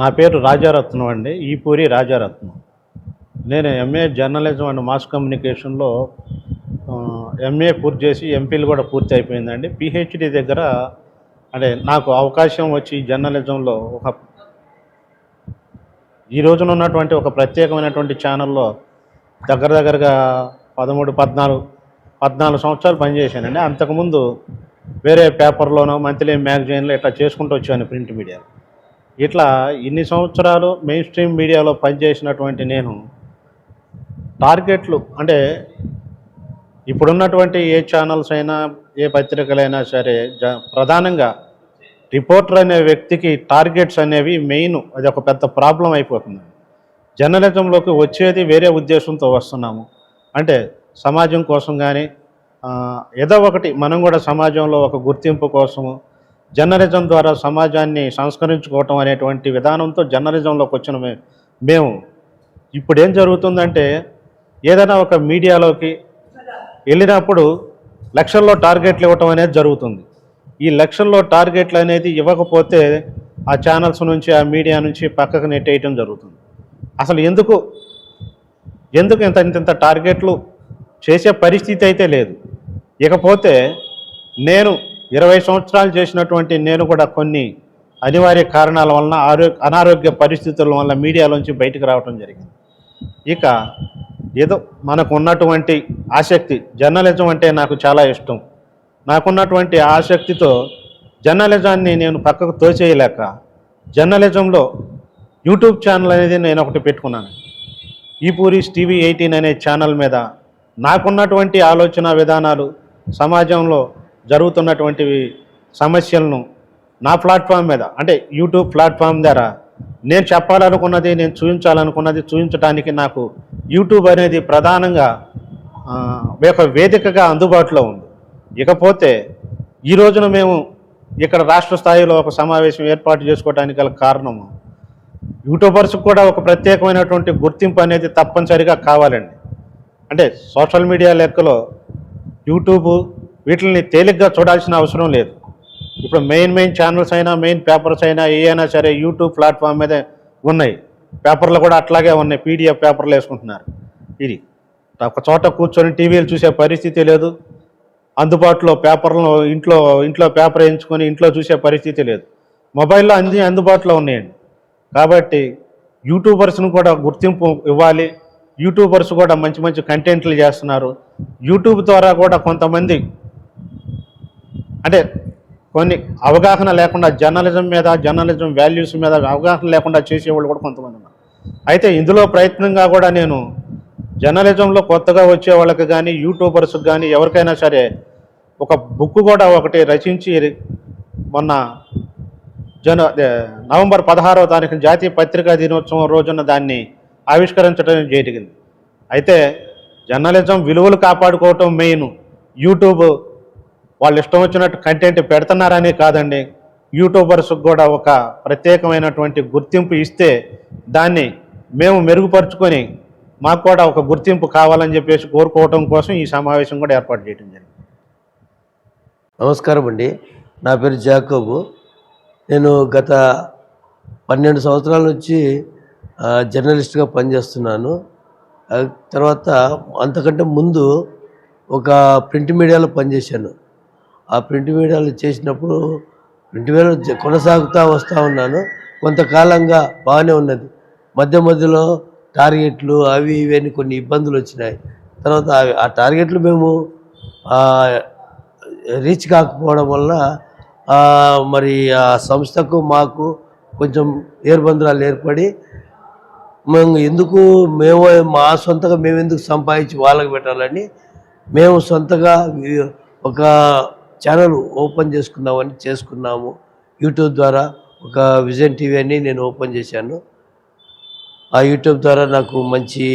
నా పేరు రాజారత్నం అండి ఈపూరి రాజారత్నం. నేను ఎంఏ జర్నలిజం అండ్ మాస్ కమ్యూనికేషన్లో ఎంఏ పూర్తి చేసి ఎంపీలు కూడా పూర్తి అయిపోయిందండి. పిహెచ్డి దగ్గర అంటే నాకు అవకాశం వచ్చి జర్నలిజంలో ఒక ఈ రోజున ఉన్నటువంటి ఒక ప్రత్యేకమైనటువంటి ఛానల్లో దగ్గర దగ్గరగా పదమూడు పద్నాలుగు పద్నాలుగు సంవత్సరాలు పనిచేశానండి. అంతకుముందు వేరే పేపర్లోనో మంత్లీ మ్యాగజైన్లో ఇట్లా చేసుకుంటూ వచ్చాను ప్రింట్ మీడియా ఇట్లా ఇన్ని సంవత్సరాలు మెయిన్ స్ట్రీమ్ మీడియాలో పనిచేసినటువంటి నేను టార్గెట్లు అంటే ఇప్పుడున్నటువంటి ఏ ఛానల్స్ అయినా ఏ పత్రికలైనా సరే జ ప్రధానంగా రిపోర్టర్ అనే వ్యక్తికి టార్గెట్స్ అనేవి మెయిన్ అది ఒక పెద్ద ప్రాబ్లం అయిపోతుంది. జర్నలిజంలోకి వచ్చేది వేరే ఉద్దేశంతో వస్తున్నాము. అంటే సమాజం కోసం కానీ ఏదో ఒకటి మనం కూడా సమాజంలో ఒక గుర్తింపు కోసము జర్నలిజం ద్వారా సమాజాన్ని సంస్కరించుకోవటం అనేటువంటి విధానంతో జర్నలిజంలోకి వచ్చిన మేము ఇప్పుడు ఏం జరుగుతుందంటే ఏదైనా ఒక మీడియాలోకి వెళ్ళినప్పుడు లక్షల్లో టార్గెట్లు ఇవ్వటం అనేది జరుగుతుంది. ఈ లక్షల్లో టార్గెట్లు అనేది ఇవ్వకపోతే ఆ ఛానల్స్ నుంచి ఆ మీడియా నుంచి పక్కకు నెట్టేయటం జరుగుతుంది. అసలు ఎందుకు? ఎందుకు ఇంత ఇంత ఇంత టార్గెట్లు చేసే పరిస్థితి అయితే లేదు. ఇకపోతే నేను ఇరవై సంవత్సరాలు చేసినటువంటి నేను కూడా కొన్ని అనివార్య కారణాల వలన ఆరోగ్య అనారోగ్య పరిస్థితుల వల్ల మీడియాలోంచి బయటకు రావడం జరిగింది. ఇక ఏదో మనకు ఉన్నటువంటి ఆసక్తి జర్నలిజం అంటే నాకు చాలా ఇష్టం. నాకున్నటువంటి ఆసక్తితో జర్నలిజాన్ని నేను పక్కకు తోచేయలేక జర్నలిజంలో యూట్యూబ్ ఛానల్ అనేది నేను ఒకటి పెట్టుకున్నాను. ఈ పూరీస్ టీవీ ఎయిటీన్ అనే ఛానల్ మీద నాకున్నటువంటి ఆలోచన విధానాలు సమాజంలో జరుగుతున్నటువంటి సమస్యలను నా ప్లాట్ఫామ్ మీద అంటే యూట్యూబ్ ప్లాట్ఫామ్ ద్వారా నేను చెప్పాలనుకున్నది నేను చూపించాలనుకున్నది చూపించడానికి నాకు యూట్యూబ్ అనేది ప్రధానంగా ఒక వేదికగా అందుబాటులో ఉంది. ఇకపోతే ఈ రోజున మేము ఇక్కడ రాష్ట్ర స్థాయిలో ఒక సమావేశం ఏర్పాటు చేసుకోవడానికి గల కారణము యూట్యూబర్స్కి కూడా ఒక ప్రత్యేకమైనటువంటి గుర్తింపు అనేది తప్పనిసరిగా కావాలండి. అంటే సోషల్ మీడియా లెక్కలో యూట్యూబ్ వీటిని తేలిగ్గా చూడాల్సిన అవసరం లేదు. ఇప్పుడు మెయిన్ మెయిన్ ఛానల్స్ అయినా మెయిన్ పేపర్స్ అయినా ఏ అయినా సరే యూట్యూబ్ ప్లాట్ఫామ్ మీద ఉన్నాయి. పేపర్లు కూడా అట్లాగే ఉన్నాయి. పీడిఎఫ్ పేపర్లు వేసుకుంటున్నారు. ఇది. ఒక చోట కూర్చొని టీవీలు చూసే పరిస్థితి లేదు. అందుబాటులో పేపర్లను ఇంట్లో ఇంట్లో పేపర్ వేయించుకొని ఇంట్లో చూసే పరిస్థితి లేదు. మొబైల్లో అన్ని అందుబాటులో ఉన్నాయండి. కాబట్టి యూట్యూబర్స్ను కూడా గుర్తింపు ఇవ్వాలి. యూట్యూబర్స్ కూడా మంచి మంచి కంటెంట్లు చేస్తున్నారు. యూట్యూబ్ ద్వారా కూడా కొంతమంది అంటే కొన్ని అవగాహన లేకుండా జర్నలిజం మీద జర్నలిజం వాల్యూస్ మీద అవగాహన లేకుండా చేసేవాళ్ళు కూడా కొంతమంది ఉన్నారు. అయితే ఇందులో ప్రయత్నంగా కూడా నేను జర్నలిజంలో కొత్తగా వచ్చే వాళ్ళకి కానీ యూట్యూబర్స్కి కానీ ఎవరికైనా సరే ఒక బుక్ కూడా ఒకటి రచించి మొన్న జన నవంబర్ పదహారవ తారీఖున జాతీయ పత్రికా దినోత్సవం రోజున దాన్ని ఆవిష్కరించడం జరిగింది. అయితే జర్నలిజం విలువలు కాపాడుకోవటం మెయిన్. యూట్యూబ్ వాళ్ళు ఇష్టం వచ్చినట్టు కంటెంట్ పెడుతున్నారని కాదండి. యూట్యూబర్స్కి కూడా ఒక ప్రత్యేకమైనటువంటి గుర్తింపు ఇస్తే దాన్ని మేము మెరుగుపరుచుకొని మాకు కూడా ఒక గుర్తింపు కావాలని చెప్పేసి కోరుకోవటం కోసం ఈ సమావేశం కూడా ఏర్పాటు చేయడం జరిగింది. నమస్కారం అండి. నా పేరు జాకోబు. నేను గత పన్నెండు సంవత్సరాల నుంచి జర్నలిస్ట్గా పనిచేస్తున్నాను. తర్వాత అంతకంటే ముందు ఒక ప్రింట్ మీడియాలో పనిచేశాను. ఆ ప్రింట్ మీడియాలో చేసినప్పుడు ప్రింట్ మీడియాలో కొనసాగుతూ వస్తూ ఉన్నాను. కొంతకాలంగా బాగానే ఉన్నది. మధ్య మధ్యలో టార్గెట్లు అవి ఇవన్నీ కొన్ని ఇబ్బందులు వచ్చినాయి. తర్వాత ఆ టార్గెట్లు మేము రీచ్ కాకపోవడం వల్ల మరి ఆ సంస్థకు మాకు కొంచెం ఏర్బంధురాలు ఏర్పడి మేము ఎందుకు మేము మా సొంతగా మేము ఎందుకు సంపాదించి వాళ్ళకి పెట్టాలని మేము సొంతగా ఒక ఛానల్ ఓపెన్ చేసుకుందామని చేసుకున్నాము. యూట్యూబ్ ద్వారా ఒక విజన్ టీవీ అని నేను ఓపెన్ చేశాను. ఆ యూట్యూబ్ ద్వారా నాకు మంచి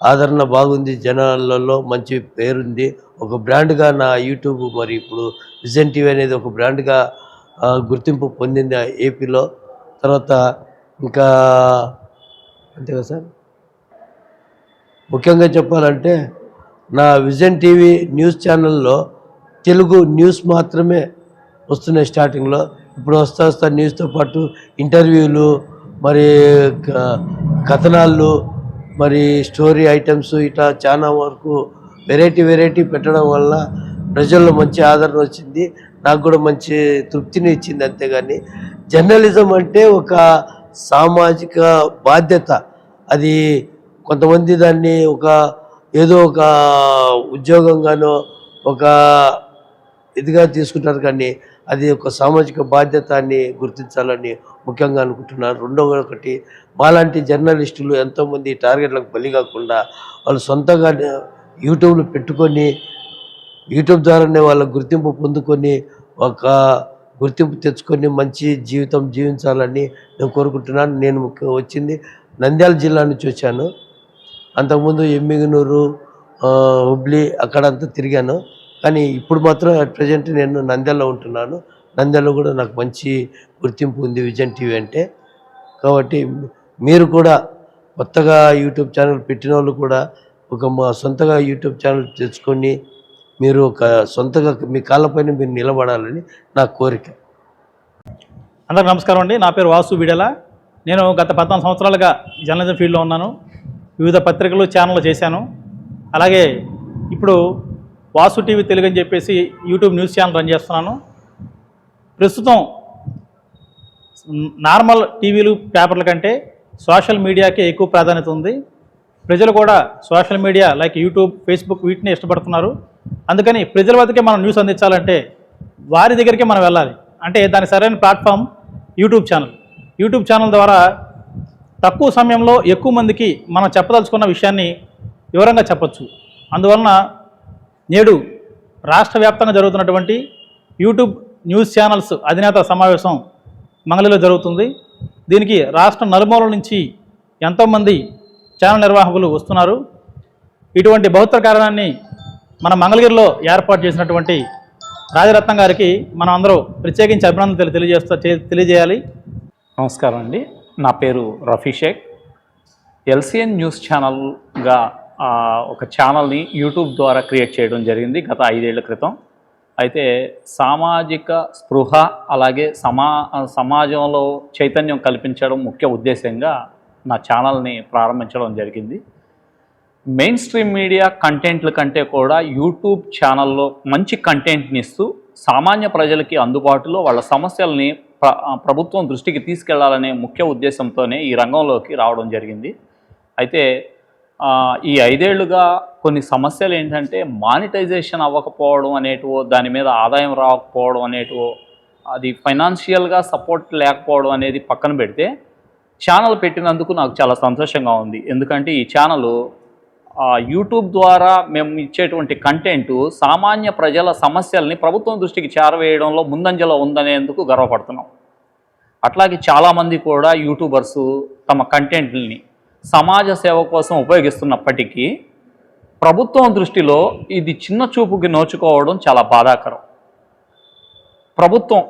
ఆదరణ బాగుంది. జనాలలో మంచి పేరుంది. ఒక బ్రాండ్గా నా యూట్యూబ్ మరి ఇప్పుడు విజన్ టీవీ అనేది ఒక బ్రాండ్గా గుర్తింపు పొందింది ఆ ఏపీలో. తర్వాత ఇంకా అంతే కదా సార్? ముఖ్యంగా చెప్పాలంటే నా విజన్ టీవీ న్యూస్ ఛానల్లో తెలుగు న్యూస్ మాత్రమే వస్తున్నాయి స్టార్టింగ్లో. ఇప్పుడు వస్తా వస్తా న్యూస్తో పాటు ఇంటర్వ్యూలు మరి క- కథనాలు మరి స్టోరీ ఐటమ్స్ ఇట్లా చాలా వరకు వెరైటీ వెరైటీ పెట్టడం వల్ల ప్రజల్లో మంచి ఆదరణ వచ్చింది. నాకు కూడా మంచి తృప్తిని ఇచ్చింది అంతేగాని జర్నలిజం అంటే ఒక సామాజిక బాధ్యత. అది కొంతమంది దాన్ని ఒక ఏదో ఒక ఉద్యోగంగానో ఒక ఇదిగా తీసుకుంటారు కానీ అది ఒక సామాజిక బాధ్యత అని గుర్తించాలని ముఖ్యంగా అనుకుంటున్నాను. రెండవ ఒకటి మాలాంటి జర్నలిస్టులు ఎంతోమంది టార్గెట్లకు బలి కాకుండా వాళ్ళు సొంతంగా యూట్యూబ్లో పెట్టుకొని యూట్యూబ్ ద్వారానే వాళ్ళ గుర్తింపు పొందుకొని ఒక గుర్తింపు తెచ్చుకొని మంచి జీవితం జీవించాలని నేను కోరుకుంటున్నాను. నేను వచ్చింది నంద్యాల జిల్లా నుంచి వచ్చాను. అంతకుముందు ఎమ్మిగనూరు హుబ్లీ అక్కడంతా తిరిగాను. కానీ ఇప్పుడు మాత్రం అట్ ప్రజెంట్ నేను నంద్యాలలో ఉంటున్నాను. నంద్యాలలో కూడా నాకు మంచి గుర్తింపు ఉంది విజన్ టీవీ అంటే. కాబట్టి మీరు కూడా కొత్తగా యూట్యూబ్ ఛానల్ పెట్టిన వాళ్ళు కూడా ఒక మా సొంతగా యూట్యూబ్ ఛానల్ తెచ్చుకొని మీరు ఒక సొంతగా మీ కాళ్ళపైన మీరు నిలబడాలని నా కోరిక. అందరికి నమస్కారం అండి. నా పేరు వాసు బిడెల నేను గత పద్నాలుగు సంవత్సరాలుగా జర్నలిజం ఫీల్డ్లో ఉన్నాను. వివిధ పత్రికలు ఛానళ్ళు చేశాను. అలాగే ఇప్పుడు వాసు టీవీ తెలుగు అని చెప్పేసి యూట్యూబ్ న్యూస్ ఛానల్ రన్ చేస్తున్నాను. ప్రస్తుతం నార్మల్ టీవీలు పేపర్ల కంటే సోషల్ మీడియాకే ఎక్కువ ప్రాధాన్యత ఉంది. ప్రజలు కూడా social media like YouTube Facebook వీటిని ఇష్టపడుతున్నారు. అందుకని ప్రజల వద్దకే మనం న్యూస్ అందించాలంటే వారి దగ్గరికే మనం వెళ్ళాలి. అంటే దాని సరైన platform YouTube channel. YouTube channel ద్వారా తక్కువ సమయంలో ఎక్కువ మందికి మనం చెప్పదలుచుకున్న విషయాన్ని వివరంగా చెప్పచ్చు. అందువలన నేడు రాష్ట్ర వ్యాప్తంగా జరుగుతున్నటువంటి యూట్యూబ్ న్యూస్ ఛానల్స్ అధినేత సమావేశం మంగళలో జరుగుతుంది. దీనికి రాష్ట్ర నలుమూలల నుంచి ఎంతోమంది ఛానల్ నిర్వాహకులు వస్తున్నారు. ఇటువంటి బహుత్వ కారణాన్ని మన మంగళగిరిలో ఏర్పాటు చేసినటువంటి రాజరత్నం గారికి మనం అందరూ ప్రత్యేకించి అభినందనలు తెలియజేస్తా తెలియజేయాలి. నమస్కారం అండి. నా పేరు రఫీ షేక్. ఎల్సిఎన్ న్యూస్ ఛానల్గా ఒక ఛానల్ని యూట్యూబ్ ద్వారా క్రియేట్ చేయడం జరిగింది గత ఐదేళ్ళ క్రితం. అయితే సామాజిక స్పృహ అలాగే సమా సమాజంలో చైతన్యం కల్పించడం ముఖ్య ఉద్దేశంగా నా ఛానల్ని ప్రారంభించడం జరిగింది. మెయిన్ స్ట్రీమ్ మీడియా కంటెంట్ల కంటే కూడా యూట్యూబ్ ఛానల్లో మంచి కంటెంట్ని ఇస్తూ సామాన్య ప్రజలకి అందుబాటులో వాళ్ళ సమస్యల్ని ప్ర ప్రభుత్వం దృష్టికి తీసుకెళ్ళాలనే ముఖ్య ఉద్దేశంతోనే ఈ రంగంలోకి రావడం జరిగింది. అయితే ఈ ఐదేళ్ళుగా కొన్ని సమస్యలు ఏంటంటే మానిటైజేషన్ అవ్వకపోవడం అనేటివో దాని మీద ఆదాయం రాకపోవడం అనేటివో అది ఫైనాన్షియల్గా సపోర్ట్ లేకపోవడం అనేది పక్కన పెడితే ఛానల్ పెట్టినందుకు నాకు చాలా సంతోషంగా ఉంది. ఎందుకంటే ఈ ఛానల్ యూట్యూబ్ ద్వారా మేము ఇచ్చేటువంటి కంటెంట్ సామాన్య ప్రజల సమస్యల్ని ప్రభుత్వం దృష్టికి చేరవేయడంలో ముందంజలో ఉందనేందుకు గర్వపడుతున్నాం. అట్లాగే చాలామంది కూడా యూట్యూబర్సు తమ కంటెంట్ని సమాజ సేవ కోసం ఉపయోగిస్తున్నప్పటికీ ప్రభుత్వం దృష్టిలో ఇది చిన్న చూపుకి నోచుకోవడం చాలా బాధాకరం. ప్రభుత్వం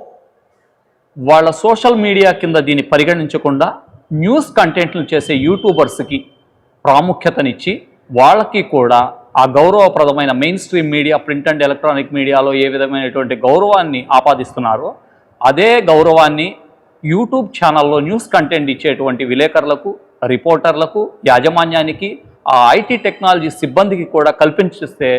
వాళ్ళ సోషల్ మీడియా కింద దీన్ని పరిగణించకుండా న్యూస్ కంటెంట్లు చేసే యూట్యూబర్స్కి ప్రాముఖ్యతనిచ్చి వాళ్ళకి కూడా ఆ గౌరవప్రదమైన main stream media print and electronic మీడియాలో ఏ విధమైనటువంటి గౌరవాన్ని ఆపాదిస్తున్నారో అదే గౌరవాన్ని యూట్యూబ్ ఛానల్లో న్యూస్ కంటెంట్ ఇచ్చేటువంటి విలేకరులకు రిపోర్టర్లకు యాజమాన్యానికి ఆ ఐటీ టెక్నాలజీ సిబ్బందికి కూడా కల్పించిస్తే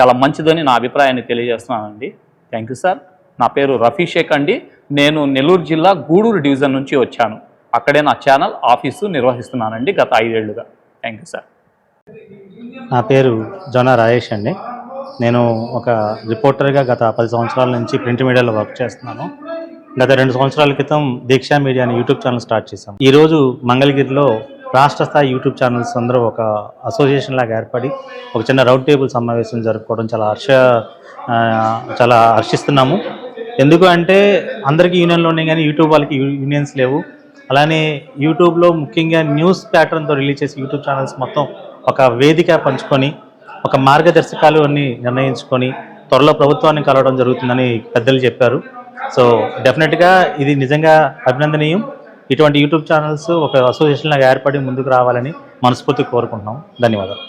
చాలా మంచిదని నా అభిప్రాయాన్ని తెలియజేస్తున్నానండి. Thank you sir. నా పేరు రఫీ షేక్ అండి. నేను నెల్లూరు జిల్లా గూడూరు డివిజన్ నుంచి వచ్చాను. అక్కడే నా ఛానల్ ఆఫీసు నిర్వహిస్తున్నానండి గత ఐదేళ్ళుగా. Thank you sir. నా పేరు జొన రాజేష్ అండి. నేను ఒక రిపోర్టర్గా గత పది సంవత్సరాల నుంచి ప్రింట్ మీడియాలో వర్క్ చేస్తున్నాను. గత రెండు సంవత్సరాల క్రితం దీక్షా మీడియా అనే యూట్యూబ్ ఛానల్ స్టార్ట్ చేశాం. ఈరోజు మంగళగిరిలో రాష్ట్ర స్థాయి యూట్యూబ్ ఛానల్స్ అందరూ ఒక అసోసియేషన్ లాగా ఏర్పడి ఒక చిన్న రౌండ్ టేబుల్ సమావేశం జరుపుకోవడం చాలా హర్ష చాలా హర్షిస్తున్నాము. ఎందుకు అంటే అందరికీ యూనియన్లు ఉన్నాయి కానీ యూట్యూబ్ వాళ్ళకి యూనియన్స్ లేవు. అలానే యూట్యూబ్లో ముఖ్యంగా న్యూస్ ప్యాటర్న్తో రిలీజ్ చేసే యూట్యూబ్ ఛానల్స్ మొత్తం ఒక వేదిక పంచుకొని ఒక మార్గదర్శకాలు అన్ని నిర్ణయించుకొని త్వరలో ప్రభుత్వాన్ని కలవడం జరుగుతుందని పెద్దలు చెప్పారు. సో డెఫినెట్గా ఇది నిజంగా అభినందనీయం. ఇటువంటి యూట్యూబ్ ఛానల్స్ ఒక అసోసియేషన్ లాగా ఏర్పడి ముందుకు రావాలని మనస్ఫూర్తి కోరుకుంటున్నాం. ధన్యవాదాలు.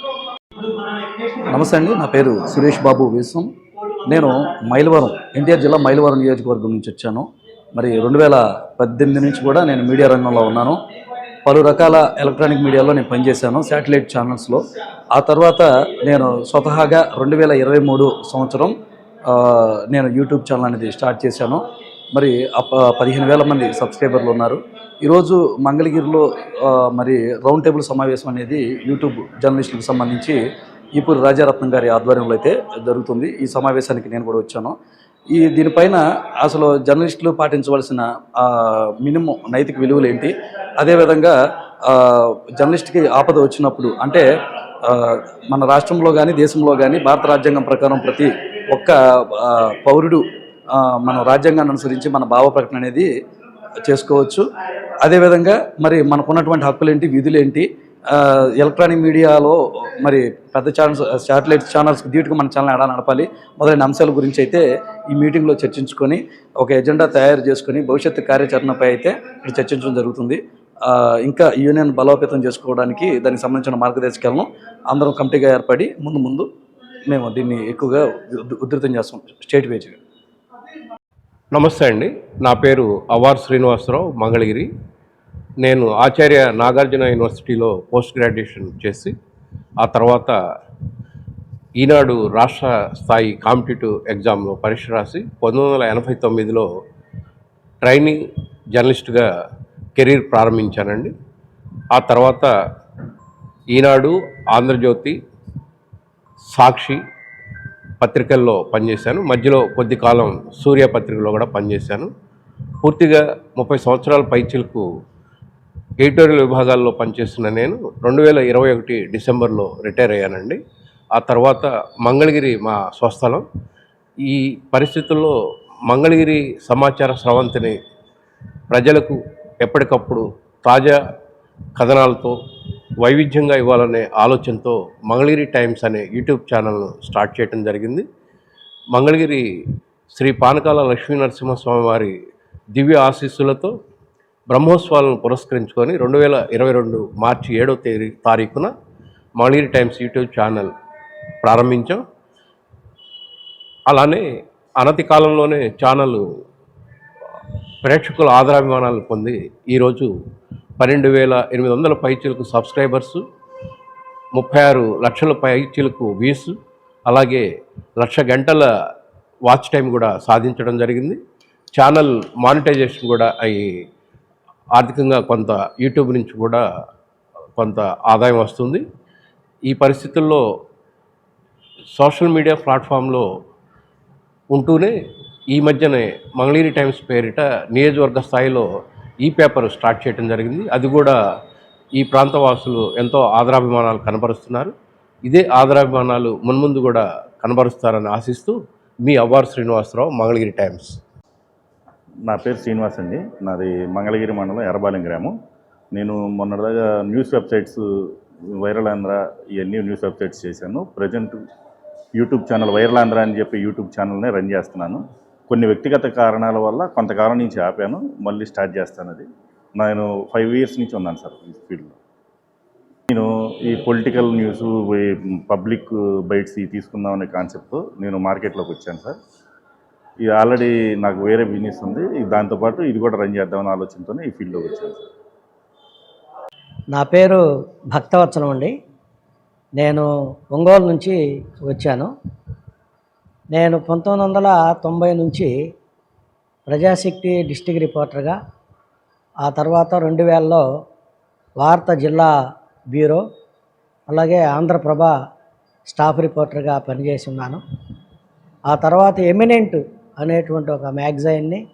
నమస్తే అండి. నా పేరు సురేష్ బాబు విశ్వం నేను మైలవరం ఎన్టీఆర్ జిల్లా మైలవరం నియోజకవర్గం నుంచి వచ్చాను. మరి రెండు వేల పద్దెనిమిది నుంచి కూడా నేను మీడియా రంగంలో ఉన్నాను. పలు రకాల ఎలక్ట్రానిక్ మీడియాలో నేను పనిచేశాను శాటిలైట్ ఛానల్స్లో ఆ తర్వాత నేను స్వతహాగా రెండు వేల ఇరవై మూడు సంవత్సరం నేను యూట్యూబ్ ఛానల్ అనేది స్టార్ట్ చేశాను. మరి పదిహేను వేల మంది సబ్స్క్రైబర్లు ఉన్నారు. ఈరోజు మంగళగిరిలో మరి రౌండ్ టేబుల్ సమావేశం అనేది యూట్యూబ్ జర్నలిస్టులకు సంబంధించి ఇప్పుడు రాజారత్నం గారి ఆధ్వర్యంలో అయితే జరుగుతుంది. ఈ సమావేశానికి నేను కూడా వచ్చాను. ఈ దీనిపైన అసలు జర్నలిస్టులు పాటించవలసిన మినిమం నైతిక విలువలు ఏంటి? అదేవిధంగా జర్నలిస్ట్కి ఆపద వచ్చినప్పుడు అంటే మన రాష్ట్రంలో కానీ దేశంలో కానీ భారత రాజ్యాంగం ప్రకారం ప్రతి ఒక్క పౌరుడు మన రాజ్యాంగాన్ని అనుసరించి మన భావ ప్రకటన అనేది చేసుకోవచ్చు. అదేవిధంగా మరి మనకున్నటువంటి హక్కులు ఏంటి విధులు ఏంటి ఎలక్ట్రానిక్ మీడియాలో మరి పెద్ద ఛానల్స్ శాటిలైట్ ఛానల్స్ ధీటుగా మన ఛానల్ ఎలా నడపాలి. మొదలైన అంశాల గురించి అయితే ఈ మీటింగ్లో చర్చించుకొని ఒక ఎజెండా తయారు చేసుకొని భవిష్యత్తు కార్యాచరణపై అయితే ఇక్కడ చర్చించడం జరుగుతుంది. ఇంకా యూనియన్ బలోపేతం చేసుకోవడానికి దానికి సంబంధించిన మార్గదర్శకాలను అందరం కమిటీగా ఏర్పడి ముందు ముందు మేము దీన్ని ఎక్కువగా ఉధృతం చేస్తాం స్టేట్ వేజ్గా నమస్తే అండి. నా పేరు అవార్ శ్రీనివాసరావు మంగళగిరి. నేను ఆచార్య నాగార్జున యూనివర్సిటీలో పోస్ట్ గ్రాడ్యుయేషన్ చేసి ఆ తర్వాత ఈనాడు రాష్ట్ర స్థాయి కాంపిటేటివ్ ఎగ్జామ్లో పరీక్ష రాసి పంతొమ్మిది వందల ఎనభై తొమ్మిదిలో ట్రైనింగ్ జర్నలిస్ట్గా కెరీర్ ప్రారంభించానండి. ఆ తర్వాత ఈనాడు ఆంధ్రజ్యోతి సాక్షి పత్రికల్లో పనిచేశాను. మధ్యలో కొద్ది కాలం సూర్య పత్రికలో కూడా పనిచేశాను. పూర్తిగా ముప్పై సంవత్సరాల పైచిలకు ఎడిటోరియల్ విభాగాల్లో పనిచేస్తున్న నేను రెండు వేల ఇరవై ఒకటి డిసెంబర్లో రిటైర్ అయ్యానండి. ఆ తర్వాత మంగళగిరి మా స్వస్థలం. ఈ పరిస్థితుల్లో మంగళగిరి సమాచార స్రవంతిని ప్రజలకు ఎప్పటికప్పుడు తాజా కథనాలతో వైవిధ్యంగా ఇవ్వాలనే ఆలోచనతో మంగళగిరి టైమ్స్ అనే యూట్యూబ్ ఛానల్ను స్టార్ట్ చేయడం జరిగింది. మంగళగిరి శ్రీ పానకాల లక్ష్మీ నరసింహస్వామి వారి దివ్య ఆశీస్సులతో బ్రహ్మోత్సవాలను పురస్కరించుకొని రెండు వేల ఇరవై రెండు మార్చి ఏడో తేదీ తారీఖున మంగళగిరి టైమ్స్ యూట్యూబ్ ఛానల్ ప్రారంభించాం. అలానే అనతి కాలంలోనే ఛానల్ ప్రేక్షకుల ఆదరాభిమానాలు పొంది ఈరోజు పన్నెండు వేల ఎనిమిది వందల పైచీలకు సబ్స్క్రైబర్సు ముప్పై ఆరు లక్షల పైచీలకు వ్యూస్ అలాగే లక్ష గంటల వాచ్ టైం కూడా సాధించడం జరిగింది. ఛానల్ మానిటైజేషన్ కూడా అయి ఆర్థికంగా కొంత యూట్యూబ్ నుంచి కూడా కొంత ఆదాయం వస్తుంది. ఈ పరిస్థితుల్లో సోషల్ మీడియా ప్లాట్ఫామ్లో ఉంటూనే ఈ మధ్యనే మంగళీరి టైమ్స్ పేరిట నియోజకవర్గ స్థాయిలో ఈ పేపర్ స్టార్ట్ చేయడం జరిగింది. అది కూడా ఈ ప్రాంత వాసులు ఎంతో ఆదరాభిమానాలు కనబరుస్తున్నారు. ఇదే ఆదరాభిమానాలు మున్ముందు కూడా కనబరుస్తారని ఆశిస్తూ మీ అవ్వారు శ్రీనివాసరావు మంగళగిరి టైమ్స్. నా పేరు శ్రీనివాస్ అండి. నాది మంగళగిరి మండలం ఎర్రబాలెం గ్రామం. నేను మొన్నటిదాకా న్యూస్ వెబ్సైట్స్ వైరల్ ఆంధ్ర ఇవన్నీ న్యూస్ వెబ్సైట్స్ చేశాను. Present YouTube channel viral Andhra అని చెప్పి యూట్యూబ్ ఛానల్నే రన్ చేస్తున్నాను. కొన్ని వ్యక్తిగత కారణాల వల్ల కొంతకాలం నుంచి ఆపాను మళ్ళీ స్టార్ట్ చేస్తాను అది. నేను ఫైవ్ ఇయర్స్ నుంచి ఉన్నాను సార్ ఈ ఫీల్డ్లో. నేను ఈ పొలిటికల్ న్యూస్ పబ్లిక్ బైట్స్ ఇవి తీసుకుందాం అనే నేను మార్కెట్లోకి వచ్చాను సార్. ఇది ఆల్రెడీ నాకు వేరే బిజినెస్ ఉంది దాంతోపాటు ఇది కూడా రన్ చేద్దామని ఆలోచనతోనే ఈ ఫీల్డ్లోకి వచ్చాను సార్. నా పేరు భక్తవత్సలం అండి. నేను ఒంగోలు నుంచి వచ్చాను. నేను పంతొమ్మిది వందల తొంభై నుంచి ప్రజాశక్తి డిస్టిక్ రిపోర్టర్గా ఆ తర్వాత రెండు వేలలో వార్త జిల్లా బ్యూరో అలాగే ఆంధ్రప్రభ స్టాఫ్ రిపోర్టర్గా పనిచేసి ఉన్నాను. ఆ తర్వాత ఎమినెంట్ అనేటువంటి ఒక మ్యాగజైన్ని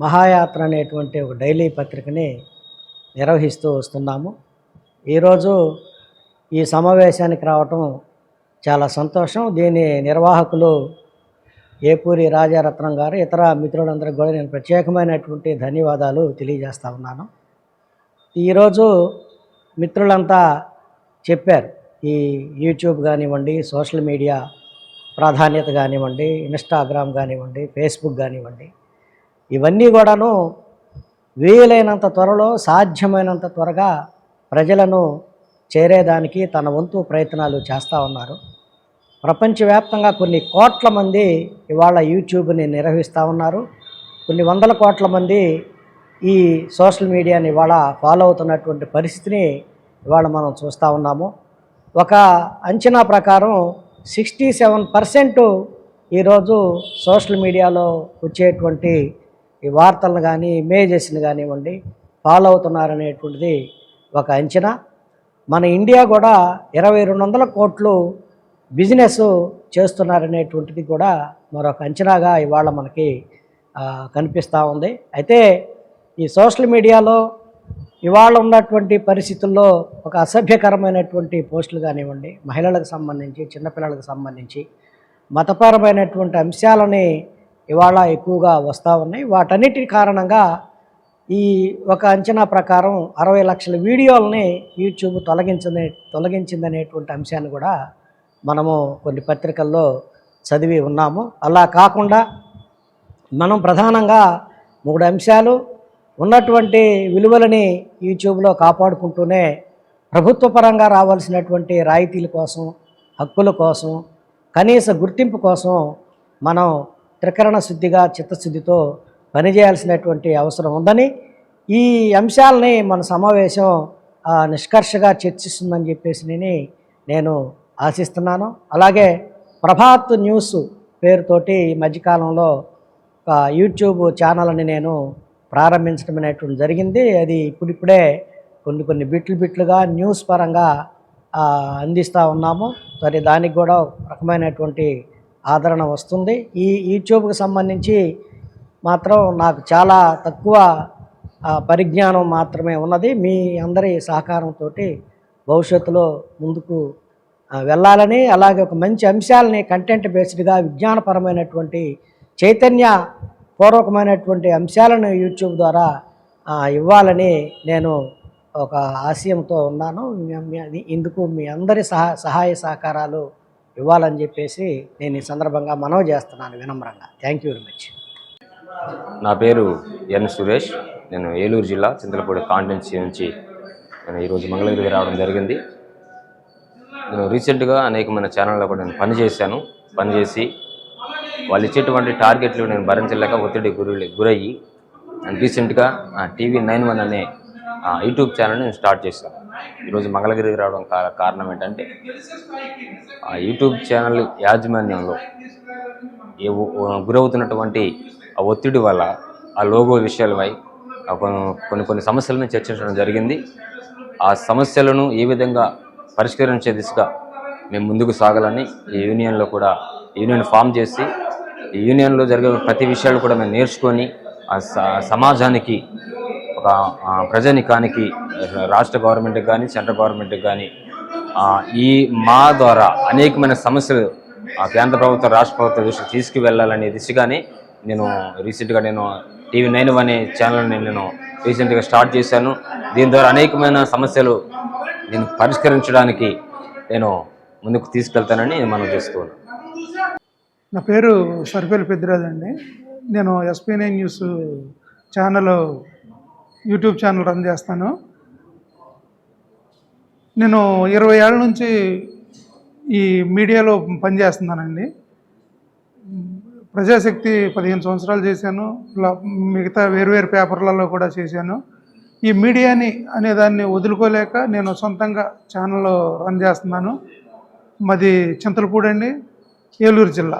మహాయాత్ర అనేటువంటి ఒక డైలీ పత్రికని నిర్వహిస్తూ వస్తున్నాము. ఈరోజు ఈ సమావేశానికి రావటం చాలా సంతోషం. దీని నిర్వాహకులు ఏపూరి రాజారత్నం గారు ఇతర మిత్రులందరికీ కూడా నేను ప్రత్యేకమైనటువంటి ధన్యవాదాలు తెలియజేస్తా ఉన్నాను. ఈరోజు మిత్రులంతా చెప్పారు ఈ యూట్యూబ్ కానివ్వండి సోషల్ మీడియా ప్రాధాన్యత కానివ్వండి ఇన్స్టాగ్రామ్ కానివ్వండి ఫేస్బుక్ కానివ్వండి ఇవన్నీ కూడాను వీలైనంత త్వరలో సాధ్యమైనంత త్వరగా ప్రజలను చేరేదానికి తన వంతు ప్రయత్నాలు చేస్తూ ఉన్నారు. ప్రపంచవ్యాప్తంగా కొన్ని కోట్ల మంది ఇవాళ యూట్యూబ్ని నిర్వహిస్తూ ఉన్నారు. కొన్ని వందల కోట్ల మంది ఈ సోషల్ మీడియాని ఇవాళ ఫాలో అవుతున్నటువంటి పరిస్థితిని ఇవాళ మనం చూస్తూ ఉన్నాము. ఒక అంచనా ప్రకారం సిక్స్టీ సెవెన్ పర్సెంట్ ఈరోజు సోషల్ మీడియాలో వచ్చేటువంటి ఈ వార్తలను కానీ ఇమేజెస్ని కానివ్వండి ఫాలో అవుతున్నారనేటువంటిది ఒక అంచనా. మన ఇండియా కూడా ఇరవై రెండు వందల కోట్లు బిజినెస్ చేస్తున్నారనేటువంటిది కూడా మరొక అంచనాగా ఇవాళ మనకి కనిపిస్తూ ఉంది. అయితే ఈ సోషల్ మీడియాలో ఇవాళ ఉన్నటువంటి పరిస్థితుల్లో ఒక అసభ్యకరమైనటువంటి పోస్టులు కానివ్వండి మహిళలకు సంబంధించి చిన్నపిల్లలకు సంబంధించి మతపరమైనటువంటి అంశాలని ఇవాళ ఎక్కువగా వస్తూ ఉన్నాయి. వాటన్నిటి కారణంగా ఈ ఒక అంచనా ప్రకారం అరవై లక్షల వీడియోలని యూట్యూబ్ తొలగించనే తొలగించిందనేటువంటి అంశాన్ని కూడా మనము కొన్ని పత్రికల్లో చదివి ఉన్నాము. అలా కాకుండా మనం ప్రధానంగా మూడు అంశాలు ఉన్నటువంటి విలువలని యూట్యూబ్లో కాపాడుకుంటూనే ప్రభుత్వ పరంగా రావాల్సినటువంటి రాయితీల కోసం హక్కుల కోసం కనీస గుర్తింపు కోసం మనం త్రికరణ శుద్ధిగా చిత్తశుద్ధితో పనిచేయాల్సినటువంటి అవసరం ఉందని ఈ అంశాలని మన సమావేశం ఆ, నిష్కర్షగా చర్చిస్తుందని చెప్పేసి నేను ఆశిస్తున్నాను. అలాగే ప్రభాత్ న్యూస్ పేరుతోటి ఈ మధ్యకాలంలో ఒక యూట్యూబ్ ఛానల్ని నేను ప్రారంభించడం అనేటువంటి జరిగింది. అది ఇప్పుడిప్పుడే కొన్ని కొన్ని బిట్లు బిట్లుగా న్యూస్ పరంగా అందిస్తూ ఉన్నాము. సరే దానికి కూడా ఒక రకమైనటువంటి ఆదరణ వస్తుంది. ఈ యూట్యూబ్కి సంబంధించి మాత్రం నాకు చాలా తక్కువ పరిజ్ఞానం మాత్రమే ఉన్నది. మీ అందరి సహకారంతో భవిష్యత్తులో ముందుకు వెళ్ళాలని అలాగే ఒక మంచి అంశాలని కంటెంట్ బేస్డ్గా విజ్ఞానపరమైనటువంటి చైతన్య పూర్వకమైనటువంటి అంశాలను యూట్యూబ్ ద్వారా ఇవ్వాలని నేను ఒక ఆశయంతో ఉన్నాను. ఇందుకు మీ అందరి సహా సహాయ సహకారాలు ఇవ్వాలని చెప్పేసి నేను ఈ సందర్భంగా మనవి చేస్తున్నాను వినమ్రంగా. థ్యాంక్ యూ వెరీ మచ్ నా పేరు ఎన్ సురేష్. నేను ఏలూరు జిల్లా చింతలపూడి కాన్స్టిట్యున్సీ నుంచి నేను ఈరోజు మంగళగిరికి రావడం జరిగింది. రీసెంట్గా అనేకమైన ఛానళ్ళలో కూడా నేను పనిచేశాను పనిచేసి వాళ్ళు ఇచ్చేటువంటి టార్గెట్లు నేను భరించలేక ఒత్తిడి గురి గురయ్యి అండ్ రీసెంట్గా టీవీ నైన్ వన్ అనే ఆ, యూట్యూబ్ ఛానల్ని నేను స్టార్ట్ చేశాను. ఈరోజు మంగళగిరికి రావడం కారణం ఏంటంటే ఆ యూట్యూబ్ ఛానల్ యాజమాన్యంలో ఏ గురవుతున్నటువంటి ఆ ఒత్తిడి వల్ల ఆ లోగో విషయాలపై కొన్ని కొన్ని సమస్యలను చర్చించడం జరిగింది. ఆ సమస్యలను ఏ విధంగా పరిష్కరించే దిశగా మేము ముందుకు సాగాలని ఈ యూనియన్లో కూడా యూనియన్ ఫామ్ చేసి ఈ యూనియన్లో జరిగే ప్రతి విషయాలు కూడా మేము నేర్చుకొని ఆ సమాజానికి ఒక ప్రజానికానికి రాష్ట్ర గవర్నమెంట్కి కానీ సెంట్రల్ గవర్నమెంట్కి కానీ ఈ మా ద్వారా అనేకమైన సమస్యలు ఆ కేంద్ర ప్రభుత్వం రాష్ట్ర ప్రభుత్వం దృష్టికి తీసుకువెళ్ళాలనే దిశగానే నేను రీసెంట్గా నేను టీవీ నైన్ అనే ఛానల్ని నేను రీసెంట్గా స్టార్ట్ చేశాను. దీని ద్వారా అనేకమైన సమస్యలు నేను పరిష్కరించడానికి నేను ముందుకు తీసుకెళ్తానని మనం చేస్తున్నాను. నా పేరు సర్పేలు పెద్దిరాజ్ అండి. నేను SP nine news channel YouTube channel run చేస్తాను. నేను ఇరవై ఏళ్ళ నుంచి ఈ మీడియాలో పనిచేస్తున్నానండి. ప్రజాశక్తి పదిహేను సంవత్సరాలు చేశాను. ఇలా మిగతా వేరువేరు పేపర్లలో కూడా చేశాను. ఈ మీడియాని అనే దాన్ని వదులుకోలేక నేను సొంతంగా ఛానల్ రన్ చేస్తున్నాను. మాది చింతలపూడి అండి ఏలూరు జిల్లా.